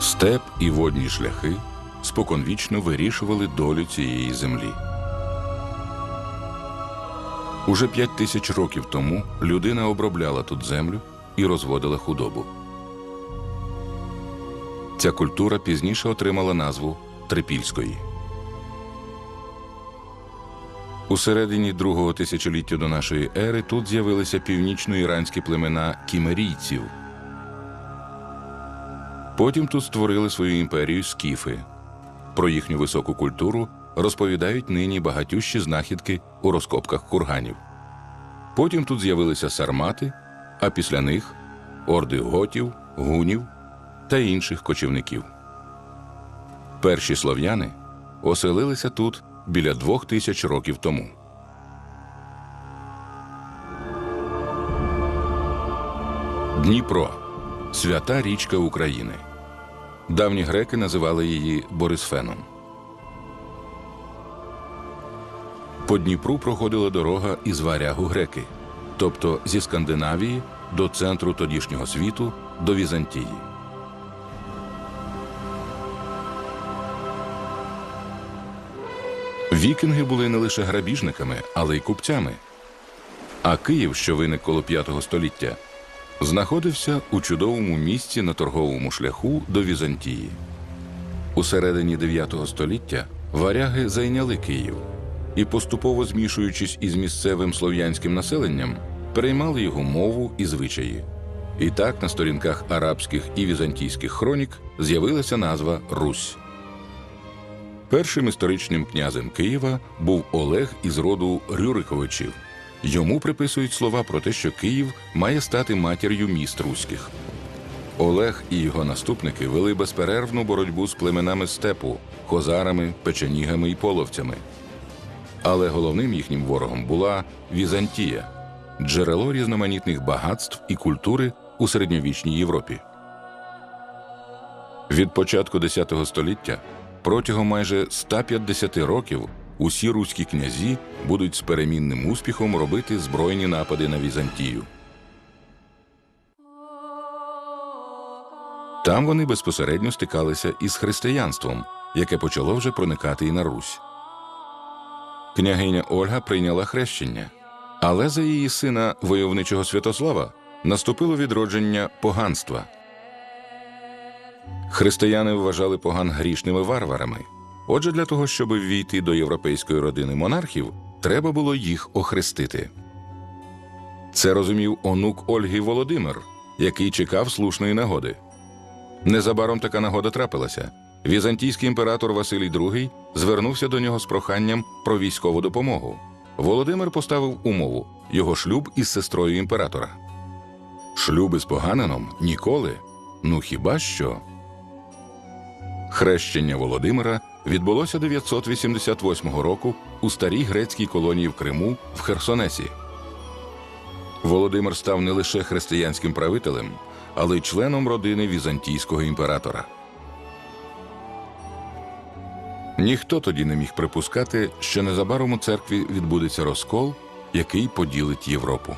Степ і водні шляхи споконвічно вирішували долю цієї землі. Уже п'ять тисяч років тому людина обробляла тут землю і розводила худобу. Ця культура пізніше отримала назву Трипільської. У середині другого тисячоліття до нашої ери тут з'явилися північно-іранські племена кімерійців. Потім тут створили свою імперію скіфи. Про їхню високу культуру розповідають нині багатющі знахідки у розкопках курганів. Потім тут з'явилися сармати, а після них орди готів, гунів та інших кочівників. Перші слов'яни оселилися тут біля двох тисяч років тому. Дніпро свята річка України. Давні греки називали її Борисфеном. По Дніпру проходила дорога із варягу греки, тобто зі Скандинавії до центру тодішнього світу до Візантії. Вікінги були не лише грабіжниками, але й купцями. А Київ, що виник коло V століття, знаходився у чудовому місці на торговому шляху до Візантії. У середині 9 століття варяги зайняли Київ і, поступово змішуючись із місцевим слов'янським населенням, переймали його мову і звичаї. І так на сторінках арабських і візантійських хронік з'явилася назва Русь. Першим історичним князем Києва був Олег із роду Рюриковичів. Йому приписують слова про те, що Київ має стати матір'ю міст руських. Олег і його наступники вели безперервну боротьбу з племенами степу, козарами, печенігами і половцями. Але головним їхнім ворогом була Візантія, джерело різноманітних багатств і культури у середньовічній Європі. Від початку X століття протягом майже 150 років усі руські князі будуть з перемінним успіхом робити збройні напади на Візантію. Там вони безпосередньо стикалися із християнством, яке почало вже проникати і на Русь. Княгиня Ольга прийняла хрещення, але за її сина войовничого Святослава наступило відродження поганства. Християни вважали поган грішними варварами. Отже, для того, щоб ввійти до європейської родини монархів, треба було їх охрестити. Це розумів онук Ольги Володимир, який чекав слушної нагоди. Незабаром така нагода трапилася. Візантійський імператор Василій II звернувся до нього з проханням про військову допомогу. Володимир поставив умову його шлюб із сестрою імператора. Шлюби з поганином ніколи. Ну хіба що? Хрещення Володимира відбулося 988 року у старій грецькій колонії в Криму в Херсонесі. Володимир став не лише християнським правителем, але й членом родини візантійського імператора. Ніхто тоді не міг припускати, що незабаром у церкві відбудеться розкол, який поділить Європу.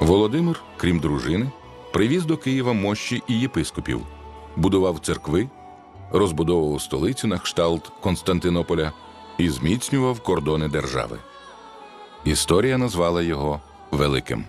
Володимир, крім дружини, привіз до Києва мощі і єпископів, будував церкви, розбудовував столицю на кшталт Константинополя і зміцнював кордони держави. Історія назвала його Великим.